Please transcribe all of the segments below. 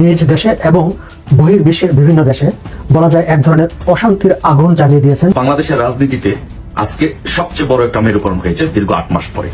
নিজ দেশে এবং বহির্বিশ্বের বিভিন্ন দেশে বলা যায় এক ধরনের অশান্তির আগুন জ্বালিয়ে দিয়েছেন। বাংলাদেশের রাজনীতিতে আজকে সবচেয়ে বড় একটা মেরুকরণ হয়েছে দীর্ঘ আট মাস পরে।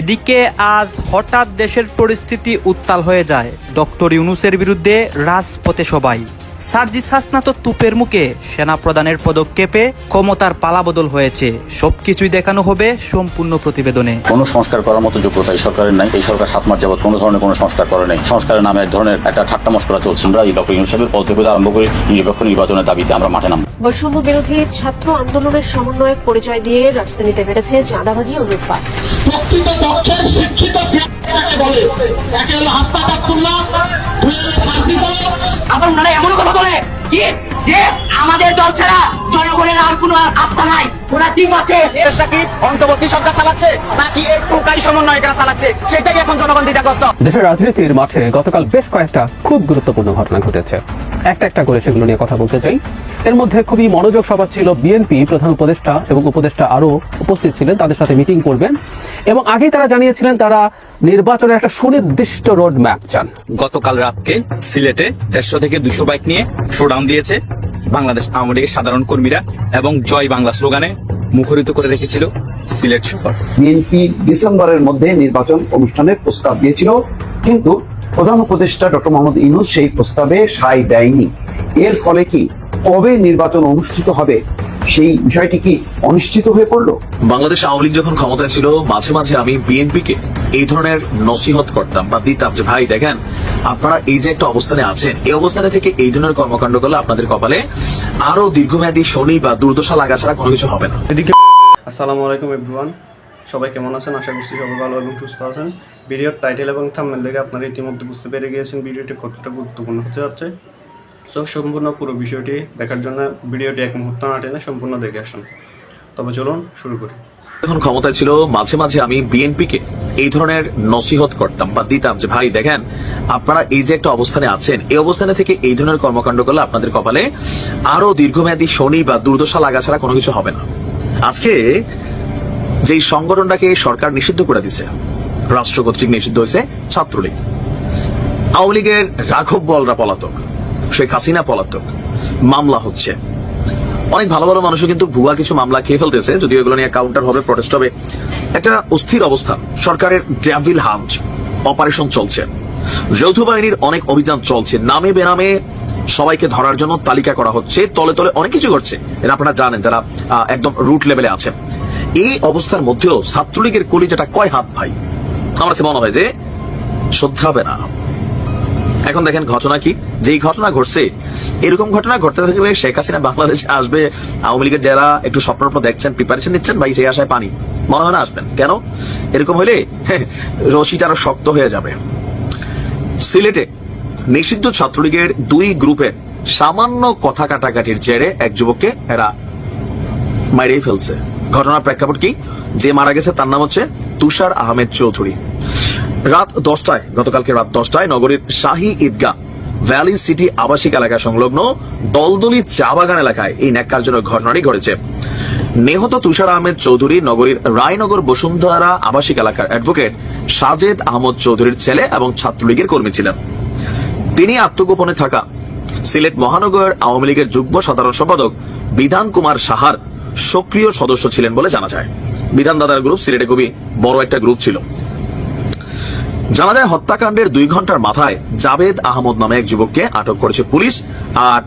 এদিকে আজ হঠাৎ দেশের পরিস্থিতি উত্তাল হয়ে যায়। ডক্টর ইউনুসের বিরুদ্ধে রাজপথে সবাই। সার্জিস হাসনাত তুপের মুখে সেনা প্রদানের পদক্ষেপে ক্ষমতার পালাবদল হয়েছে। সবকিছুই দেখানো হবে সম্পূর্ণ প্রতিবেদনে। কোনো সংস্কার করার মতো যোগ্যতা এই সরকারের নাই। এই সরকার সাত মাস যাবত কোনো ধরনের কোনো সংস্কার করে নাই। সংস্কারের নামে এক ধরনের একটা ঠাট্টা মস্করা চলছে। আমরা এই ডক্টর ইউনুস সাহেবের পদ আরম্ভ করে নিরপেক্ষ নির্বাচনের দাবিতে আমরা মাঠে নাম বৈষম্য বিরোধী ছাত্র আন্দোলনের সমন্বয়ক পরিচয় দিয়ে রাজধানীতে বেড়েছে চাঁদাবাজি ও লুটপাট। প্রকৃত দক্ষের শিক্ষিত বলে একে হলো হাসপাতাল খুলনা দুই হলো শান্তি আবার ওনারা এমন কথা বলে কি? যে আমাদের দল ছাড়া জনগণের আর কোনো আস্থা নাই। ওরা টিম আছে। এটা কি অন্তর্বর্তী সরকার চালাচ্ছে নাকি এর সমন্বয় এটা চালাচ্ছে? সেটাই এখন জনগণ দ্বিধাগ্রস্ত। দেশের রাজনীতির মাঠে গতকাল বেশ কয়েকটা খুব গুরুত্বপূর্ণ ঘটনা ঘটেছে। একটা একটা করে সেগুলো নিয়ে কথা বলতে চাই। এর মধ্যে খুবই মনোযোগ সভা ছিল বিএনপি প্রধান উপদেষ্টা এবং উপদেষ্টা আরও উপস্থিত ছিলেন তাদের সাথে মিটিং করবেন। এবং আগেই তারা জানিয়েছিলেন তারা নির্বাচনের একটা সুনির্দিষ্ট রোড ম্যাপ চান। গতকাল রাতকে সিলেটে দেড়শো থেকে দুশো বাইক নিয়ে শোডাউন দিয়েছে বাংলাদেশ আওয়ামী লীগের সাধারণ কর্মীরা এবং জয় বাংলা স্লোগানে মুখরিত করে রেখেছিল সিলেট শহর। বিএনপি ডিসেম্বরের মধ্যে নির্বাচন অনুষ্ঠানের প্রস্তাব দিয়েছিল কিন্তু প্রধান উপদেষ্টা ডক্টর মোহাম্মদ ইনুস সেই প্রস্তাবে সাই দেয়নি। এর ফলে কি কবে নির্বাচন অনুষ্ঠিত হবে সেই বিষয়টি কি অনিশ্চিত হয়ে পড়ল? বাংলাদেশ আওয়ামী লীগ যখন ক্ষমতায় ছিল মাঝে মাঝে আমি বিএনপি কে এই ধরনের নসিহত করতাম বা দিতাম যে ভাই দেখেন আপনারা এই যে একটা অবস্থানে আছেন এই অবস্থানে থেকে এই ধরনের কর্মকাণ্ড করলে আপনাদের কপালে আরও দীর্ঘমেয়াদী শনি বা দুর্দশা লাগা ছাড়া কোনো কিছু হবে না। এদিকে আসসালামু আলাইকুম এভরিওয়ান সবাই কেমন আছেন? আশা করছি সবাই ভালো এবং সুস্থ আছেন। ভিডিওর টাইটেল এবং থাম্বনেল দেখে আপনারা ইতিমধ্যে বুঝতে পেরে গিয়েছেন ভিডিওটি কতটা গুরুত্বপূর্ণ হতে যাচ্ছে। সো সম্পূর্ণ পুরো বিষয়টি দেখার জন্য ভিডিওটি এক মুহূর্ত না টেনে সম্পূর্ণ দেখে আসুন। তবে চলুন শুরু করি। যখন ক্ষমতায় ছিল, মাঝে মাঝে আমি বিএনপি কে এই ধরনের নসিহত করতাম বা দিতাম যে, ভাই, দেখেন, আপনারা এই যে একটা অবস্থানে আছেন, এই অবস্থানে থেকে এই ধরনের কর্মকাণ্ড করলে আপনাদের কপালে আরও দীর্ঘমেয়াদী শনি বা দুর্দশা লাগা ছাড়া কোনো কিছু হবে না। আজকে যেই সংগঠনটাকে সরকার নিষিদ্ধ করে দিছে, রাষ্ট্র কর্তৃক নিষিদ্ধ হয়েছে ছাত্রলীগ। আওয়ামী লীগের রাঘব বলরা পলাতক, শেখ হাসিনা পলাতক, মামলা হচ্ছে। অনেক ভালো ভালো মানুষও কিন্তু ভুয়া কিছু মামলা খেয়ে ফেলতেছে, যদিও এগুলো নিয়ে কাউন্টার হবে প্রটেস্ট হবে। একটা অস্থির অবস্থা, সরকারের ড্যাভিল হান্ট অপারেশন চলছে। যৌথ বাহিনীর অনেক অভিযান চলছে, নামে বেনামে সবাইকে ধরার জন্য তালিকা করা হচ্ছে, তলে তলে অনেক কিছু করছে এটা আপনারা জানেন যারা একদম রুট লেভেলে আছেন এই অবস্থার মধ্যেও ছাত্রলীগের কলিজাটা কয় হাত ভাই? আমার মনে হয় যে শ্রদ্ধা হবে না। এখন দেখেন ঘটনা কি? যেই ঘটনা ঘটছে, এরকম ঘটনা ঘটতে থাকলে শেখ হাসিনা বাংলাদেশে আসবে, আওয়ামী লীগের যারা একটু স্বপ্ন দেখছেন প্রিপারেশন নিচ্ছেন, ভাই, সেই আশায় পানি। মনে হয় না আসবেন? কেন? এরকম হলে রশিটা আরও শক্ত হয়ে যাবে। সিলেটে নিষিদ্ধ ছাত্রলীগের দুই গ্রুপের সামান্য কথা কাটাকাটির জেরে এক যুবককে এরা মারিয়ে ফেলছে। ঘটনার প্রেক্ষাপট কি? যে মারা গেছে তার নাম হচ্ছে তুষার আহমেদ চৌধুরী। রাত দশটায়, গতকালকে রাত দশটায় নগরীর শাহী ঈদগাহ ভ্যালি সিটি আবাসিক এলাকা সংলগ্ন দলদলি চা বাগান এলাকায় এই ন্যাক্কারজনক ঘটনাটি ঘটেছে। নিহত তুষার আহমেদ চৌধুরী নগরীর রায়নগর বসুন্ধরা আবাসিক এলাকার অ্যাডভোকেট সাজেদ আহমদ চৌধুরীর ছেলে এবং ছাত্রলীগের কর্মী ছিলেন। তিনি আত্মগোপনে থাকা সিলেট মহানগর আওয়ামী লীগের যুগ্ম সাধারণ সম্পাদক বিধান কুমার সাহার সক্রিয় সদস্য ছিলেন বলে জানা যায়। বিধান দাদার গ্রুপ সিলেটে খুবই বড় একটা গ্রুপ ছিল। জানা যায়, হত্যাকাণ্ডের দুই ঘণ্টার মাথায় জাবেদ আহমদ নামে এক যুবককে আটক করেছে পুলিশ আর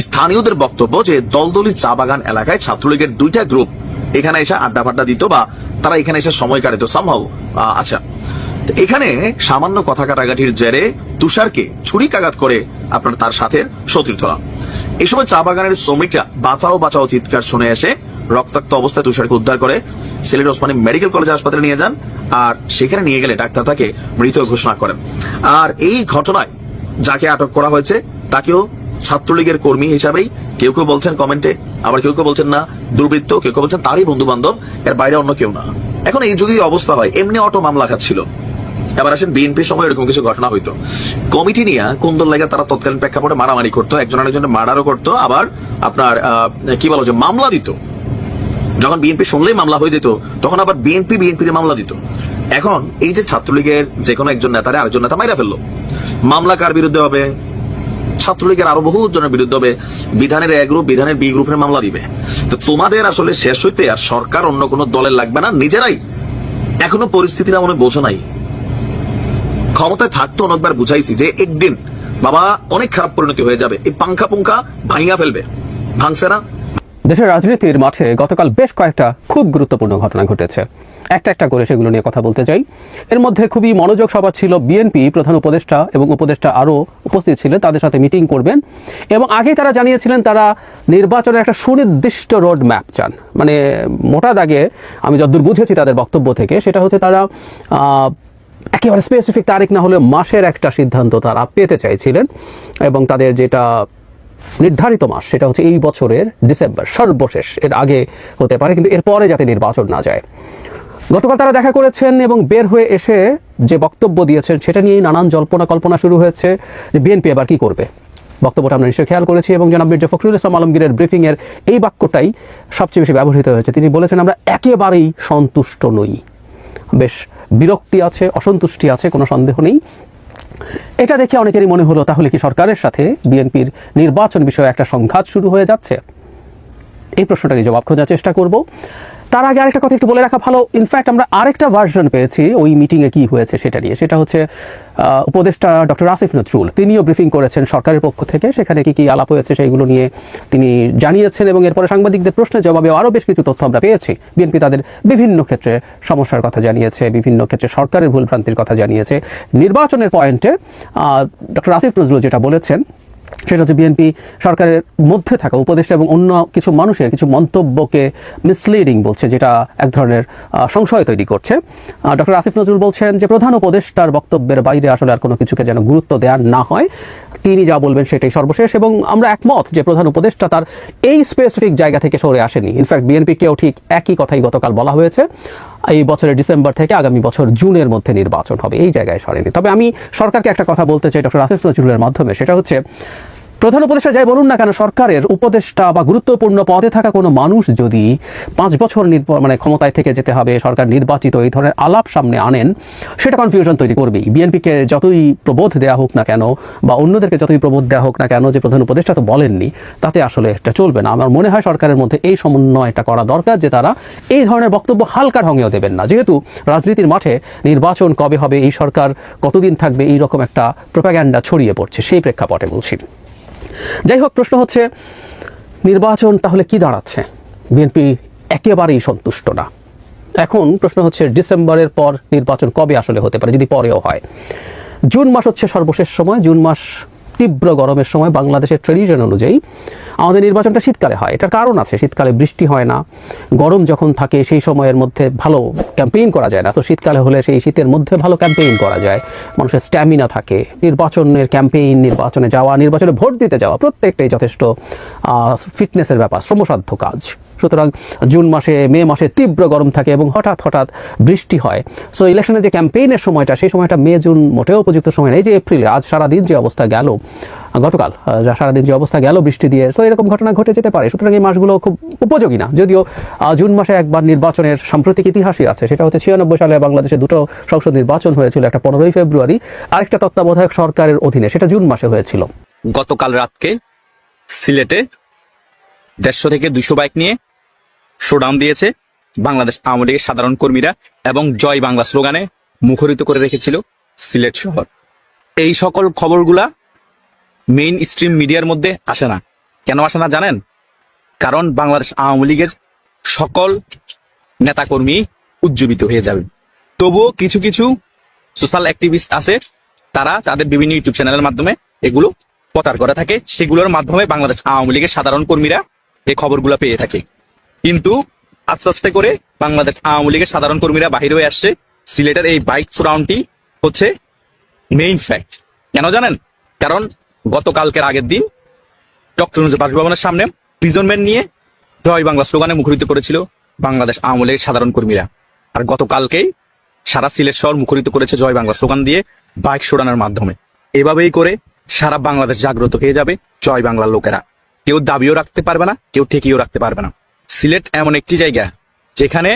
স্থানীয়দের বক্তব্য যে দলদলি চা বাগান এলাকায় ছাত্রলীগের দুইটা গ্রুপ এখানে এসে আড্ডা ফাড্ডা দিত বা তারা এখানে এসে সময় কাটাতো সামহাও আচ্ছা। এখানে সামান্য কথা কাটাকাটির জেরে তুষারকে ছুরি কাঘাত করে আপনার তার সাথে সতীর্থরা এই সময় চা বাগানের শ্রমিকরা বাঁচাও বাঁচাও চিৎকার শুনে এসে রক্তাক্ত অবস্থায় তুষারকে উদ্ধার করে সিলেট ওসমানী মেডিকেল কলেজ হাসপাতালে নিয়ে যান আর সেখানে নিয়ে গেলে ডাক্তার তাকে মৃত ঘোষণা করেন। আর এই ঘটনায় যাকে আটক করা হয়েছে, তাকেও ছাত্রলীগের কর্মী হিসাবেই কেউ কেউ বলছেন কমেন্টে, আবার কেউ কেউ বলছেন না, দুর্বৃত্ত, কেউ কেউ বলছেন তারই বন্ধু বান্ধব এর বাইরে অন্য কেউ না। এখন এই যদি অবস্থা হয়। এমনি অটো মামলা খাচ্ছিল এবার আসেন বিএনপির সময় এরকম কিছু ঘটনা হইতো। কমিটি নিয়ে কোন দল লাগে তারা তৎকালীন প্রেক্ষাপটে মারামারি করতো একজন আরেকজনের মার্ডারও করতো, আবার আপনার কি বলো যে মামলা দিত। যখন বিএনপি শুনলেই মামলা হয়ে যেত, তখন আবার বিএনপি বিএনপির মামলা দিত। এখন এই যে ছাত্রলীগের যে কোনো একজন নেতারে আরেকজন নেতা মাইরা ফেলল। মামলা কার বিরুদ্ধে হবে? ছাত্রলীগের আরও বহু জনের বিরুদ্ধে হবে। বিধানের এ গ্রুপ, বিধানের বি গ্রুপের মামলা দিবে। তো তোমাদের আসলে শেষ হইতে আর সরকার অন্য কোনো দলের লাগবে না, নিজেরাই। এখনও পরিস্থিতিটা মনে বোঝো নাই। ক্ষমতায় থাকতো অনেকবার বুঝাইছি যে একদিন বাবা অনেক খারাপ পরিণতি হয়ে যাবে, এই পাঙ্খা পুঙ্খা ভাঙিয়া ফেলবে। ভাঙছে না। দেশের রাজনীতির মাঠে গতকাল বেশ কয়েকটা খুব গুরুত্বপূর্ণ ঘটনা ঘটেছে। একটা একটা করে সেগুলো নিয়ে কথা বলতে চাই। এর মধ্যে খুবই মনোযোগ সভা ছিল বিএনপি প্রধান উপদেষ্টা এবং উপদেষ্টা আরও উপস্থিত ছিলেন, তাদের সাথে মিটিং করবেন। এবং আগেই তারা জানিয়েছিলেন তারা নির্বাচনের একটা সুনির্দিষ্ট রোড ম্যাপ চান। মানে মোটা দাগে আমি যতদূর বুঝেছি তাদের বক্তব্য থেকে, সেটা হচ্ছে তারা একেবারে স্পেসিফিক তারিখ না হলে মাসের একটা সিদ্ধান্ত তারা পেতে চাইছিলেন এবং তাদের যেটা নির্ধারিত মাস, সেটা হচ্ছে এই বছরের ডিসেম্বর, সর্বশেষ। এর আগে হতে পারে, কিন্তু এরপরে যাতে নির্বাচন না যায়। গতকাল তারা দেখা করেছেন এবং বের হয়ে এসে যে বক্তব্য দিয়েছেন, সেটা নিয়েই নানান জল্পনা কল্পনা শুরু হয়েছে যে বিএনপি এবার কি করবে। বক্তব্যটা আমরা নিশ্চয়ই খেয়াল করেছি এবং জনাব মির্জা ফখরুল ইসলাম আলমগীরের ব্রিফিংয়ের এই বাক্যটাই সবচেয়ে বেশি ব্যবহৃত হয়েছে। তিনি বলেছেন, আমরা একেবারেই সন্তুষ্ট নই। বেশ বিরক্তি আছে, অসন্তুষ্টি আছে, কোনো সন্দেহ নেই। এটা দেখে অনেকেরই মনে হলো, তাহলে কি সরকারের সাথে বিএনপির নির্বাচন বিষয়ে একটা সংঘাত শুরু হয়ে যাচ্ছে? এই প্রশ্নটারই জবাব খোঁজার চেষ্টা করব। তার আগে আরেকটা কথা একটু বলে রাখা ভালো। ইনফ্যাক্ট আমরা আরেকটা ভার্সন পেয়েছি ওই মিটিংয়ে কি হয়েছে সেটা নিয়ে। সেটা হচ্ছে উপদেষ্টা ডক্টর আসিফ নজরুল। তিনিও ব্রিফিং করেছেন সরকারের পক্ষ থেকে। সেখানে কি কি আলাপ হয়েছে সেইগুলো নিয়ে তিনি জানিয়েছেন এবং এরপরে সাংবাদিকদের প্রশ্নের জবাবে আরও বেশ কিছু তথ্য আমরা পেয়েছি। বিএনপি তাদের বিভিন্ন ক্ষেত্রে সমস্যার কথা জানিয়েছে, বিভিন্ন ক্ষেত্রে সরকারের ভুলভ্রান্তির কথা জানিয়েছে। নির্বাচনের পয়েন্টে ডক্টর আসিফ নজরুল যেটা বলেছেন সেটা হচ্ছে বিএনপি সরকারের মধ্যে থাকা উপদেষ্টা এবং অন্য কিছু মানুষের কিছু মন্তব্যকে মিসলিডিং বলছে, যেটা এক ধরনের সংশয় তৈরি করছে। ডক্টর আসিফ নজরুল বলছেন যে প্রধান উপদেষ্টার বক্তব্যের বাইরে আসলে আর কোনো কিছুকে যেন গুরুত্ব দেওয়া না হয়। তিনি যা বলবেন সেটাই সর্বশেষ এবং আমরা একমত যে প্রধান উপদেষ্টা তার এই স্পেসিফিক জায়গা থেকে সরে আসেনি। ইনফ্যাক্ট বিএনপিকেও ঠিক একই কথাই গতকাল বলা হয়েছে। এই বছরের ডিসেম্বর থেকে আগামী বছর জুনের মধ্যে নির্বাচন হবে, এই জায়গায় সরেনি। তবে আমি সরকারকে একটা কথা বলতে চাই, ডক্টর আসিফ নজরুলের মাধ্যমে, সেটা হচ্ছে প্রধান উপদেষ্টা যাই বলুন না কেন, সরকারের উপদেষ্টা বা গুরুত্বপূর্ণ পদে থাকা কোনো মানুষ যদি পাঁচ বছর মানে ক্ষমতায় থেকে যেতে হবে, সরকার নির্বাচিত এই ধরনের আলাপ সামনে আনেন, সেটা কনফিউশন তৈরি করবেই। বিএনপিকে যতই প্রবোধ দেওয়া হোক না কেন বা অন্যদেরকে যতই প্রবোধ দেওয়া হোক না কেন, যে প্রধান উপদেষ্টা তো বলেননি, তাতে আসলে এটা চলবে না। আমার মনে হয় সরকারের মধ্যে এই সমন্বয়টা করা দরকার যে তারা এই ধরনের বক্তব্য হালকা ঢঙেও দেবেন না। যেহেতু রাজনীতির মাঠে নির্বাচন কবে হবে, এই সরকার কতদিন থাকবে এই রকম একটা প্রোপাগ্যান্ডা ছড়িয়ে পড়ছে, সেই প্রেক্ষাপটে বলছি। যাই হোক প্রশ্ন হচ্ছে, নির্বাচন তাহলে কি দাঁড়াচ্ছে? বিএনপি একেবারেই সন্তুষ্ট না। এখন প্রশ্ন হচ্ছে, ডিসেম্বরের পর নির্বাচন কবে আসলে হতে পারে? যদি পরেও হয়। জুন মাস হচ্ছে সর্বশেষ সময়। জুন মাস তীব্র গরমের সময় বাংলাদেশের ট্রেডিশন অনুযায়ী আমাদের নির্বাচনটা শীতকালে হয়। এটার কারণ আছে, শীতকালে বৃষ্টি হয় না, গরম যখন থাকে সেই সময়ের মধ্যে ভালো ক্যাম্পেইন করা যায় না। তো শীতকালে হলে সেই শীতের মধ্যে ভালো ক্যাম্পেইন করা যায়, মানুষের স্ট্যামিনা থাকে, নির্বাচনের ক্যাম্পেইন নির্বাচনে যাওয়া, নির্বাচনে ভোট দিতে যাওয়া, প্রত্যেকটাই যথেষ্ট ফিটনেসের ব্যাপার, শ্রমসাধ্য কাজ। সুতরাং জুন মাসে, মে মাসে তীব্র গরম থাকে এবং হঠাৎ হঠাৎ বৃষ্টি হয়। সো ইলেকশনের যে ক্যাম্পেইনের সময়টা, সেই সময়টা মে, জুন মোটেও উপযুক্ত সময় এই যে এপ্রিলে আজ সারাদিন যে অবস্থা গেল, গতকাল যা সারাদিন যে অবস্থা গেল বৃষ্টি দিয়ে সো এরকম ঘটনা ঘটে যেতে পারে। সুতরাং এই মাসগুলো খুব উপযোগী না। যদিও জুন মাসে একবার নির্বাচনের সাম্প্রতিক ইতিহাসই আছে। সেটা হচ্ছে ছিয়ানব্বই সালে বাংলাদেশে দুটো সংসদ নির্বাচন হয়েছিল, একটা পনেরোই ফেব্রুয়ারি, আরেকটা তত্ত্বাবধায়ক সরকারের অধীনে। সেটা জুন মাসে হয়েছিল। গতকাল রাতকে সিলেটে দেড়শো থেকে দুশো বাইক নিয়ে শোডাউন দিয়েছে বাংলাদেশ আওয়ামী লীগের সাধারণ কর্মীরা এবং জয় বাংলা স্লোগানে মুখরিত করে রেখেছিল সিলেট শহর। এই সকল খবরগুলা মেইন স্ট্রিম মিডিয়ার মধ্যে আসে না। কেন আসে না জানেন? কারণ বাংলাদেশ আওয়ামী লীগের সকল নেতাকর্মী উজ্জীবিত হয়ে যাবে। তবুও কিছু কিছু সোশ্যাল অ্যাক্টিভিস্ট আছে, তারা তাদের বিভিন্ন ইউটিউব চ্যানেলের মাধ্যমে এগুলো প্রচার করে থাকে। সেগুলোর মাধ্যমে বাংলাদেশ আওয়ামী লীগের সাধারণ কর্মীরা এই খবরগুলো পেয়ে থাকে। কিন্তু আস্তে আস্তে করে বাংলাদেশ আওয়ামী লীগের সাধারণ কর্মীরা বাহির হয়ে আসছে। সিলেটের এই বাইক চূড়াউনটি হচ্ছে মেইন ফ্যাক্ট কেন জানেন? কারণ গতকালকের আগের দিন ডক্টর নুজুর বাসভবনের সামনে প্রিজনমেন্ট নিয়ে জয় বাংলা স্লোগানে মুখরিত করেছিল বাংলাদেশ আওয়ামী লীগের সাধারণ কর্মীরা। আর গতকালকেই সারা সিলেট শহর মুখরিত করেছে জয় বাংলা স্লোগান দিয়ে বাইক শোড়ানোর মাধ্যমে। এভাবেই করে সারা বাংলাদেশ জাগ্রত হয়ে যাবে জয় বাংলার লোকেরা। কেউ দাবিও রাখতে পারবে না, কেউ ঠেকিও রাখতে পারবে না। সিলেট এমন একটি জায়গা যেখানে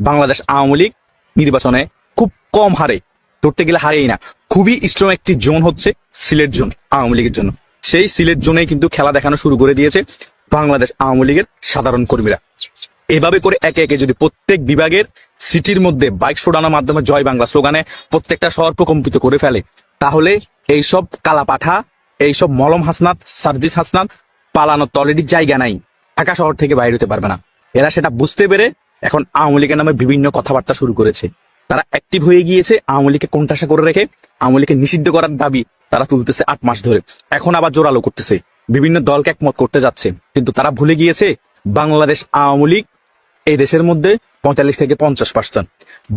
বাংলাদেশ আওয়ামী লীগ নির্বাচনে খুব কম হারে ধরতে গেলে হারেই না। খুবই স্ট্রং একটি জোন হচ্ছে সিলেট জোন আওয়ামী লীগের জন্য। সেই সিলেট জোনে কিন্তু খেলা দেখানো শুরু করে দিয়েছে বাংলাদেশ আওয়ামী লীগের সাধারণ কর্মীরা। এভাবে করে একে একে যদি প্রত্যেক বিভাগের সিটির মধ্যে বাইক শোডানোর মাধ্যমে জয় বাংলা স্লোগানে প্রত্যেকটা শহর প্রকম্পিত করে ফেলে, তাহলে এইসব কালাপাঠা, এইসব মলম হাসনাত, সার্জিস হাসনাত পালানোর তো অলরেডি জায়গা নাই। ঢাকা শহর থেকে বাইরে হতে পারবে না। এরা সেটা বুঝতে পেরে এখন আওয়ামী লীগের নামে বিভিন্ন কথাবার্তা শুরু করেছে। তারা অ্যাক্টিভ হয়ে গিয়েছে, আওয়ামী লীগকে কোণঠাসা করে রেখে, আওয়ামী লীগকে নিষিদ্ধ করার দাবি তারা তুলতেছে আট মাস ধরে। এখন আবার জোরালো করতেছে। বিভিন্ন দলকে একমত করতে যাচ্ছে। কিন্তু তারা ভুলে গিয়েছে, বাংলাদেশ আওয়ামী লীগ এই দেশের মধ্যে পঁয়তাল্লিশ থেকে পঞ্চাশ পার্সেন্ট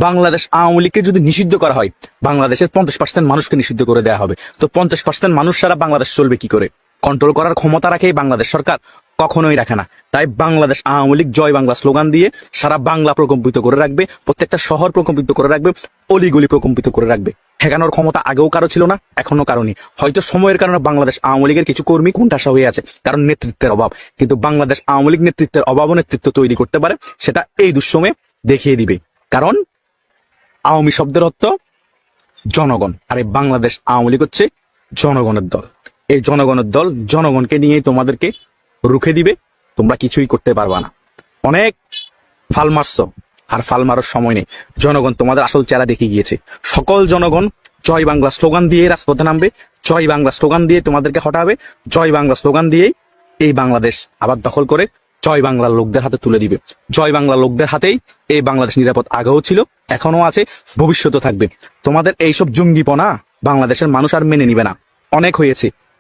বাংলাদেশ আওয়ামী লীগকে যদি নিষিদ্ধ করা হয়, বাংলাদেশের পঞ্চাশ পার্সেন্ট মানুষকে নিষিদ্ধ করে দেওয়া হবে। তো পঞ্চাশ পার্সেন্ট মানুষ সারা বাংলাদেশ চলবে কি করে? কন্ট্রোল করার ক্ষমতা রাখে বাংলাদেশ সরকার, কখনোই রাখে না। তাই বাংলাদেশ আওয়ামী লীগ জয় বাংলা স্লোগান দিয়ে সারা বাংলা প্রকম্পিত করে রাখবে, প্রত্যেকটা শহর প্রকম্পিত করে রাখবে, অলিগুলি প্রকম্পিত করে রাখবে। ঠেকানোর ক্ষমতা আগেও কারও ছিল না, এখনও কারণই হয়তো সময়ের কারণে বাংলাদেশ আওয়ামী লীগের কিছু কর্মী কোণঠাসা হয়ে আছে, কারণ নেতৃত্বের অভাব। কিন্তু বাংলাদেশ আওয়ামী লীগ নেতৃত্বের অভাব ও নেতৃত্ব তৈরি করতে পারে, সেটা এই দুঃসময়ে দেখিয়ে দিবে। কারণ আওয়ামী শব্দের অর্থ জনগণ। আর এই বাংলাদেশ আওয়ামী লীগ হচ্ছে জনগণের দল। এই জনগণের দল জনগণকে নিয়েই তোমাদেরকে রুখে দিবে, তোমরা কিছুই করতে পারবা না। অনেক ফাল মারছ, আর ফাল মারার সময় নেই। জনগণ তোমাদের আসল চেহারা দেখে গিয়েছে। সকল জনগণ জয় বাংলা স্লোগান দিয়ে রাজপথে নামবে, জয় বাংলা স্লোগান দিয়ে তোমাদেরকে হটাবে, জয় বাংলা স্লোগান দিয়েই এই বাংলাদেশ আবার দখল করে জয় বাংলার লোকদের হাতে তুলে দিবে। জয় বাংলা লোকদের হাতেই এই বাংলাদেশ নিরাপদ আগেও ছিল এখনও আছে ভবিষ্যতে থাকবে। তোমাদের এইসব জঙ্গিপনা বাংলাদেশের মানুষ আর মেনে নিবে না। অনেক হয়েছে